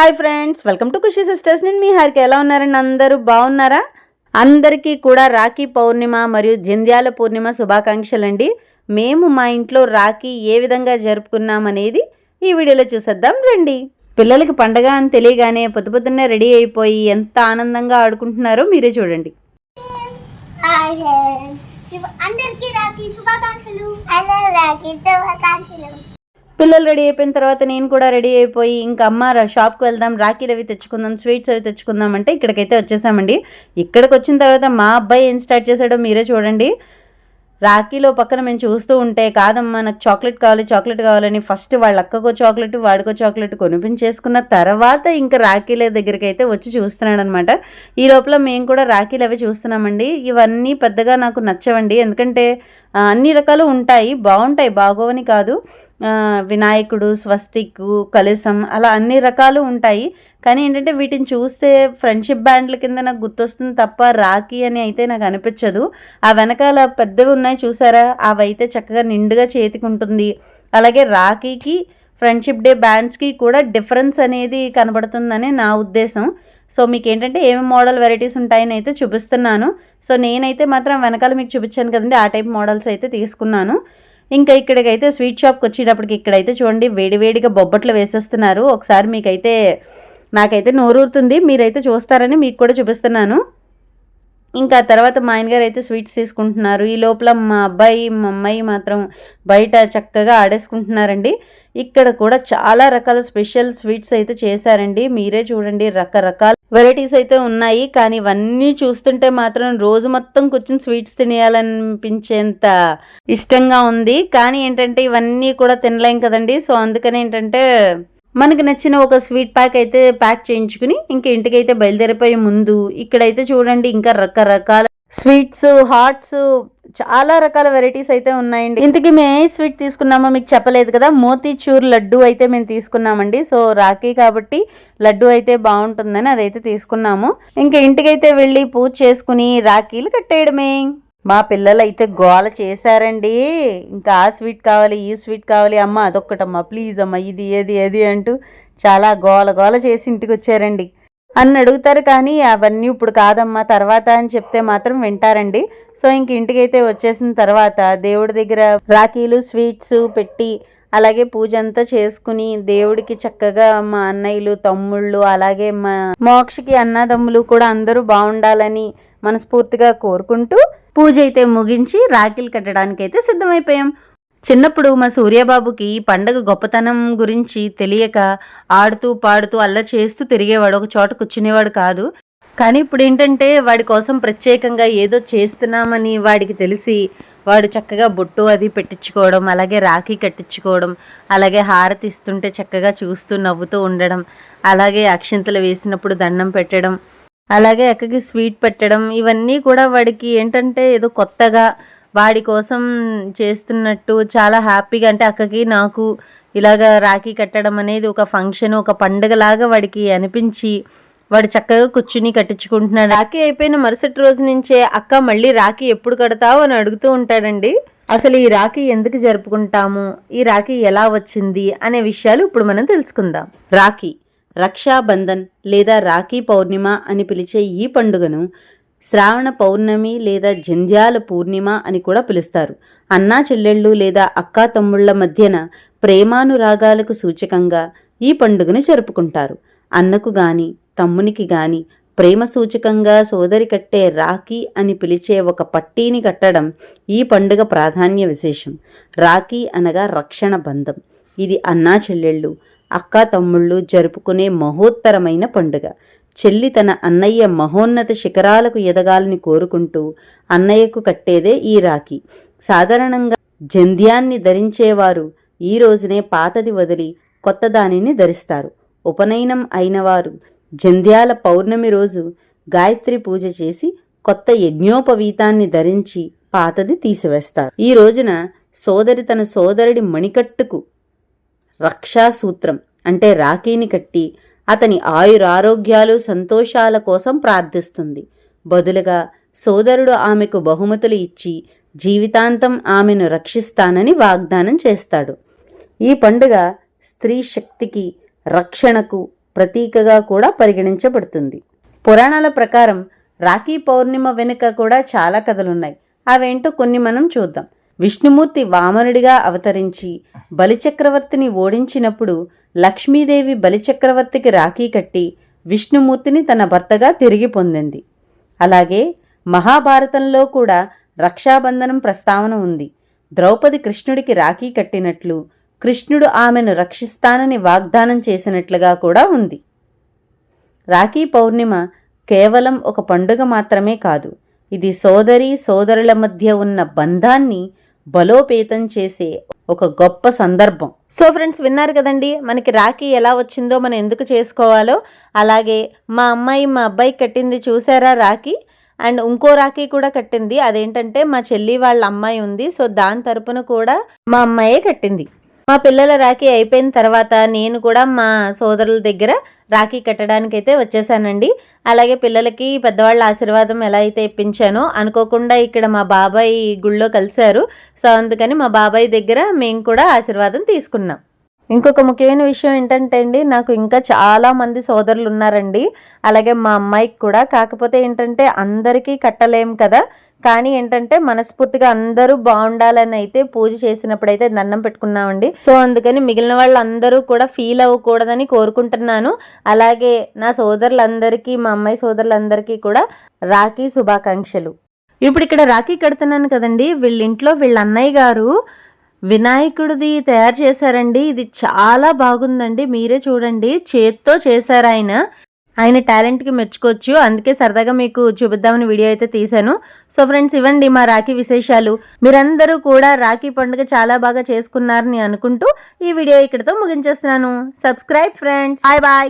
Hi friends welcome to Khushi sisters. నేను మీ హారికి. ఎలా ఉన్నారండి? అందరూ బాగున్నారా? అందరికీ కూడా రాఖీ పౌర్ణిమ మరియు జంధ్యాల పూర్ణిమ శుభాకాంక్షలు అండి మేము మా ఇంట్లో రాఖీ ఏ విధంగా జరుపుకున్నాం అనేది ఈ వీడియోలో చూసేద్దాం రండి. పిల్లలకి పండగ అని తెలియగానే పొద్దు పొద్దున్నే రెడీ అయిపోయి ఎంత ఆనందంగా ఆడుకుంటున్నారో మీరే చూడండి. అందరికీ రాఖీ శుభాకాంక్షలు. రాఖీ శుభాకాంక్షలు. పిల్లలు రెడీ అయిపోయిన తర్వాత నేను కూడా రెడీ అయిపోయి ఇంకా అమ్మ షాప్కి వెళ్దాం రాఖీలు అవి తెచ్చుకుందాం స్వీట్స్ అవి తెచ్చుకుందాం అంటే ఇక్కడికైతే వచ్చేసామండి. ఇక్కడికి వచ్చిన తర్వాత మా అబ్బాయి ఏం స్టార్ట్ చేశాడో మీరే చూడండి. రాఖీలో పక్కన మేము చూస్తూ ఉంటే కాదమ్మా నాకు చాక్లెట్ కావాలి చాక్లెట్ కావాలని ఫస్ట్ వాళ్ళ అక్కకో చాక్లెట్ వాడికో చాక్లెట్ కొనిపించేసుకున్న తర్వాత ఇంకా రాఖీల దగ్గరికి అయితే వచ్చి చూస్తున్నాడు అనమాట ఈ లోపల మేము కూడా రాఖీలు అవి చూస్తున్నామండి. ఇవన్నీ పెద్దగా నాకు నచ్చవండి. ఎందుకంటే అన్ని రకాలు ఉంటాయి బాగుంటాయి బాగోవని కాదు. వినాయకుడు స్వస్తిక్ కలశం అలా అన్ని రకాలు ఉంటాయి. కానీ ఏంటంటే వీటిని చూస్తే ఫ్రెండ్షిప్ బ్యాండ్ల కింద నాకు గుర్తొస్తుంది తప్ప రాఖీ అని అయితే నాకు అనిపించదు. ఆ వెనకాల పెద్దవి ఉన్నాయి చూసారా? అవైతే చక్కగా నిండుగా చేతికి ఉంటుంది. అలాగే రాఖీకి ఫ్రెండ్షిప్ డే బ్యాండ్స్కి కూడా డిఫరెన్స్ అనేది కనబడుతుందని నా ఉద్దేశం. సో మీకు ఏంటంటే ఏమి మోడల్ వెరైటీస్ ఉంటాయని అయితే చూపిస్తున్నాను. సో నేనైతే మాత్రం వెనకాల మీకు చూపించాను కదండి ఆ టైప్ మోడల్స్ అయితే తీసుకున్నాను. ఇంకా ఇక్కడికైతే స్వీట్ షాప్కి వచ్చేటప్పటికి ఇక్కడైతే చూడండి వేడివేడిగా బొబ్బట్లు వేసేస్తున్నారు. ఒకసారి మీకైతే నాకైతే నోరూరుతుంది. మీరైతే చూస్తారని మీకు కూడా చూపిస్తున్నాను. ఇంకా తర్వాత మా ఆయనగారు అయితే స్వీట్స్ తీసుకుంటున్నారు. ఈ లోపల మా అబ్బాయి మా అమ్మాయి మాత్రం బయట చక్కగా ఆడేసుకుంటున్నారండి. ఇక్కడ కూడా చాలా రకాల స్పెషల్ స్వీట్స్ అయితే చేశారండి. మీరే చూడండి రకరకాల వెరైటీస్ అయితే ఉన్నాయి. కానీ ఇవన్నీ చూస్తుంటే మాత్రం రోజు మొత్తం కూర్చొని స్వీట్స్ తినేయాలనిపించేంత ఇష్టంగా ఉంది. కానీ ఏంటంటే ఇవన్నీ కూడా తినలేం కదండి. సో అందుకని ఏంటంటే మనకు నచ్చిన ఒక స్వీట్ ప్యాక్ అయితే ప్యాక్ చేయించుకుని ఇంక ఇంటికైతే బయలుదేరిపోయే ముందు ఇక్కడైతే చూడండి ఇంకా రకరకాల స్వీట్స్ హాట్స్ చాలా రకాల వెరైటీస్ అయితే ఉన్నాయండి. ఇంతకీ మేము ఏ స్వీట్ తీసుకున్నామో మీకు చెప్పలేదు కదా మోతీచూర్ లడ్డు అయితే మేము తీసుకున్నామండి. సో రాఖీ కాబట్టి లడ్డు అయితే బాగుంటుందని అదైతే తీసుకున్నాము. ఇంకా ఇంటికైతే వెళ్ళి పూజ చేసుకుని రాఖీలు కట్టేయడమే. మా పిల్లలు అయితే గోల చేశారండి. ఇంకా ఆ స్వీట్ కావాలి ఈ స్వీట్ కావాలి అమ్మ అదొక్కటమ్మా ప్లీజ్ అమ్మ ఇది ఏది ఏది అంటూ చాలా గోల గోల చేసి ఇంటికి వచ్చారండి. అని అడుగుతారు కానీ అవన్నీ ఇప్పుడు కాదమ్మా తర్వాత అని చెప్తే మాత్రం వింటారండి. సో ఇంక ఇంటికైతే వచ్చేసిన తర్వాత దేవుడి దగ్గర రాఖీలు స్వీట్స్ పెట్టి అలాగే పూజ అంతా చేసుకుని దేవుడికి చక్కగా మా అన్నయ్యలు తమ్ముళ్ళు అలాగే మా మోక్షకి అన్నదమ్ములు కూడా అందరూ బాగుండాలని మనస్ఫూర్తిగా కోరుకుంటూ పూజ అయితే ముగించి రాఖీలు కట్టడానికి అయితే సిద్ధమైపోయాం. చిన్నప్పుడు మా సూర్యబాబుకి పండగ గొప్పతనం గురించి తెలియక ఆడుతూ పాడుతూ అల్ల చేస్తూ తిరిగేవాడు ఒక చోట కూర్చునేవాడు కాదు. కానీ ఇప్పుడు ఏంటంటే వాడి కోసం ప్రత్యేకంగా ఏదో చేస్తున్నామని వాడికి తెలిసి వాడు చక్కగా బొట్టు అది పెట్టించుకోవడం అలాగే రాఖీ కట్టించుకోవడం అలాగే హారతి ఇస్తుంటే చక్కగా చూస్తూ నవ్వుతూ ఉండడం అలాగే అక్షింతలు వేసినప్పుడు దండం పెట్టడం అలాగే అక్కకి స్వీట్ పెట్టడం ఇవన్నీ కూడా వాడికి ఏంటంటే ఏదో కొత్తగా వాడి కోసం చేస్తున్నట్టు చాలా హ్యాపీగా అంటే అక్కకి నాకు ఇలాగ రాఖీ కట్టడం అనేది ఒక ఫంక్షన్ ఒక పండుగలాగా వాడికి అనిపించి వాడు చక్కగా కూర్చుని కట్టించుకుంటున్నాడు. రాఖీ అయిపోయిన మరుసటి రోజు నుంచే అక్క మళ్ళీ రాఖీ ఎప్పుడు కడతావు అని అడుగుతూ ఉంటాడండి. అసలు ఈ రాఖీ ఎందుకు జరుపుకుంటాము? ఈ రాఖీ ఎలా వచ్చింది? అనే విషయాలు ఇప్పుడు మనం తెలుసుకుందాం. రాఖీ రక్షాబంధన్ లేదా రాఖీ పౌర్ణిమ అని పిలిచే ఈ పండుగను శ్రావణ పౌర్ణమి లేదా జంధ్యాల పూర్ణిమ అని కూడా పిలుస్తారు. అన్నా చెల్లెళ్ళు లేదా అక్కా తమ్ముళ్ళ మధ్యన ప్రేమానురాగాలకు సూచకంగా ఈ పండుగను జరుపుకుంటారు. అన్నకు గాని తమ్మునికి గాని ప్రేమ సూచకంగా సోదరి కట్టే రాఖీ అని పిలిచే ఒక పట్టీని కట్టడం ఈ పండుగ ప్రాధాన్య విశేషం. రాఖీ అనగా రక్షణ బంధం. ఇది అన్నా చెల్లెళ్ళు అక్కా తమ్ముళ్ళు జరుపుకునే మహోత్తరమైన పండుగ. చెల్లి తన అన్నయ్య మహోన్నత శిఖరాలకు ఎదగాలని కోరుకుంటూ అన్నయ్యకు కట్టేదే ఈ రాఖీ. సాధారణంగా జంధ్యాన్ని ధరించేవారు ఈ రోజునే పాతది వదిలి కొత్త దానిని ధరిస్తారు. ఉపనయనం అయినవారు జంధ్యాల పౌర్ణమి రోజు గాయత్రి పూజ చేసి కొత్త యజ్ఞోపవీతాన్ని ధరించి పాతది తీసివేస్తారు. ఈ రోజున సోదరి తన సోదరుడి మణికట్టుకు రక్షాసూత్రం అంటే రాఖీని కట్టి అతని ఆయురారోగ్యాలు సంతోషాల కోసం ప్రార్థిస్తుంది. బదులుగా సోదరుడు ఆమెకు బహుమతులు ఇచ్చి జీవితాంతం ఆమెను రక్షిస్తానని వాగ్దానం చేస్తాడు. ఈ పండుగ స్త్రీ శక్తికి రక్షణకు ప్రతీకగా కూడా పరిగణించబడుతుంది. పురాణాల ప్రకారం రాఖీ పౌర్ణిమ వెనుక కూడా చాలా కథలున్నాయి. అవేంటో కొన్ని మనం చూద్దాం. విష్ణుమూర్తి వామనుడిగా అవతరించి బలిచక్రవర్తిని ఓడించినప్పుడు లక్ష్మీదేవి బలిచక్రవర్తికి రాఖీ కట్టి విష్ణుమూర్తిని తన భర్తగా తిరిగి పొందింది. అలాగే మహాభారతంలో కూడా రక్షాబంధనం ప్రస్తావన ఉంది. ద్రౌపది కృష్ణుడికి రాఖీ కట్టినట్లు కృష్ణుడు ఆమెను రక్షిస్తానని వాగ్దానం చేసినట్లుగా కూడా ఉంది. రాఖీ పౌర్ణిమ కేవలం ఒక పండుగ మాత్రమే కాదు ఇది సోదరి సోదరుల మధ్య ఉన్న బంధాన్ని బలోపేతం చేసే ఒక గొప్ప సందర్భం. సో ఫ్రెండ్స్ విన్నారు కదండి మనకి రాఖీ ఎలా వచ్చిందో మనం ఎందుకు చేసుకోవాలో. అలాగే మా అమ్మాయి మా అబ్బాయి కట్టింది చూసారా రాఖీ? అండ్ ఇంకో రాఖీ కూడా కట్టింది. అదేంటంటే మా చెల్లి వాళ్ళ అమ్మాయి ఉంది. సో దాని తరపున కూడా మా అమ్మాయే కట్టింది. మా పిల్లల రాఖీ అయిపోయిన తర్వాత నేను కూడా మా సోదరుల దగ్గర రాఖీ కట్టడానికి అయితే వచ్చేసానండి. అలాగే పిల్లలకి పెద్దవాళ్ళ ఆశీర్వాదం ఎలా అయితే ఇప్పించానో అనుకోకుండా ఇక్కడ మా బాబాయ్ గుళ్ళో కలిశారు. సో అందుకని మా బాబాయ్ దగ్గర మేము కూడా ఆశీర్వాదం తీసుకున్నాం. ఇంకొక ముఖ్యమైన విషయం ఏంటంటే అండి నాకు ఇంకా చాలామంది సోదరులు ఉన్నారండి. అలాగే మా అమ్మాయికి కూడా. కాకపోతే ఏంటంటే అందరికీ కట్టలేం కదా. కానీ ఏంటంటే మనస్ఫూర్తిగా అందరూ బాగుండాలని అయితే పూజ చేసినప్పుడు అయితే దండం పెట్టుకున్నామండి. సో అందుకని మిగిలిన వాళ్ళందరూ కూడా ఫీల్ అవ్వకూడదని కోరుకుంటున్నాను. అలాగే నా సోదరులందరికీ మా అమ్మాయి సోదరులందరికీ కూడా రాఖీ శుభాకాంక్షలు. ఇప్పుడు ఇక్కడ రాఖీ కడుతున్నాను కదండి. వీళ్ళ ఇంట్లో వీళ్ళ అన్నయ్య గారు వినాయకుడిది తయారు చేశారండి. ఇది చాలా బాగుందండి. మీరే చూడండి. చేత్తో చేశారు ఆయన. ఆయన టాలెంట్కి మెచ్చుకోవచ్చు. అందుకే సరదాగా మీకు చూపిద్దామని వీడియో అయితే తీశాను. సో ఫ్రెండ్స్ ఇవ్వండి మా రాఖీ విశేషాలు. మీరందరూ కూడా రాఖీ పండుగ చాలా బాగా చేసుకున్నారని అనుకుంటూ ఈ వీడియో ఇక్కడితో ముగించేస్తున్నాను. Subscribe friends. Bye bye.